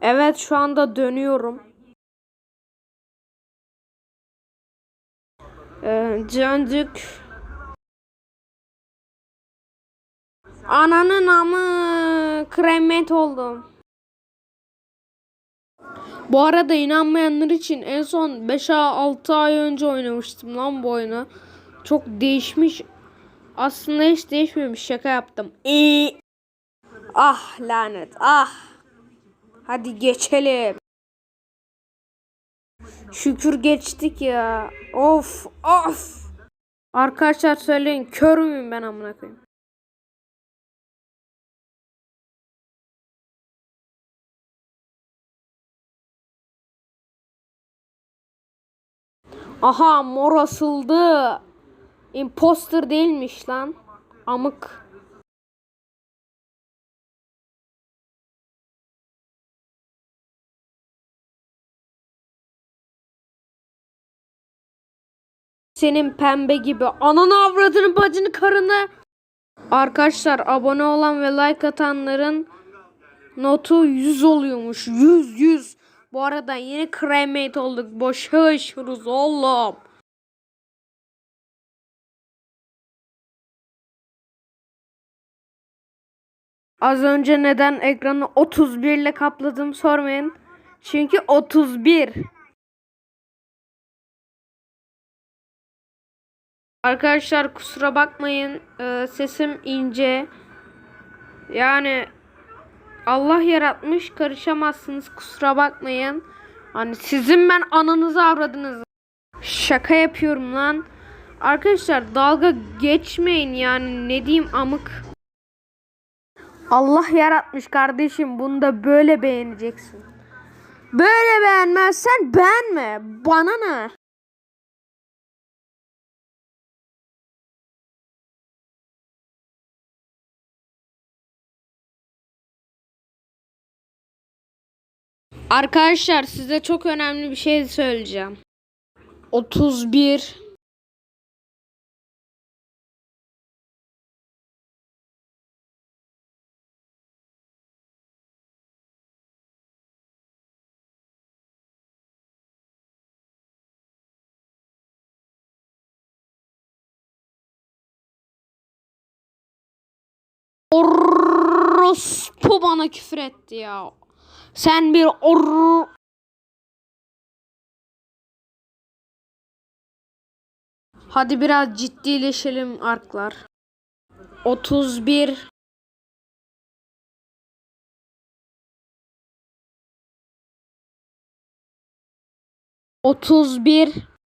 Evet şu anda dönüyorum. Ee, döndük. Ananın amı kremet oldum. Bu arada inanmayanlar için en son 5-6 ay önce oynamıştım lan bu oyunu. Çok değişmiş. Aslında hiç değişmemiş. Şaka yaptım. İyi. Ah lanet. Ah. Hadi geçelim. Şükür geçtik ya. Of of. Arkadaşlar söyleyin kör müyüm ben amına koyayım? Aha mor asıldı. Imposter değilmiş lan. Amık. Senin pembe gibi. Ananı avradını bacını karını. Arkadaşlar abone olan ve like atanların notu 100 oluyormuş. 100 100. Bu arada yeni cremate olduk. Boşa yaşıyoruz oğlum. Az önce neden ekranı 31 ile kapladım sormayın. Çünkü 31. Arkadaşlar kusura bakmayın. Ee, sesim ince. Yani Allah yaratmış karışamazsınız kusura bakmayın. Hani sizin ben ananızı avradınız. Şaka yapıyorum lan. Arkadaşlar dalga geçmeyin yani ne diyeyim amık. Allah yaratmış kardeşim bunu da böyle beğeneceksin. Böyle beğenmezsen beğenme. Bana ne? Arkadaşlar size çok önemli bir şey söyleyeceğim. 31 Orospu bana küfür etti ya. Sen bir or... Hadi biraz ciddileşelim arklar. 31 31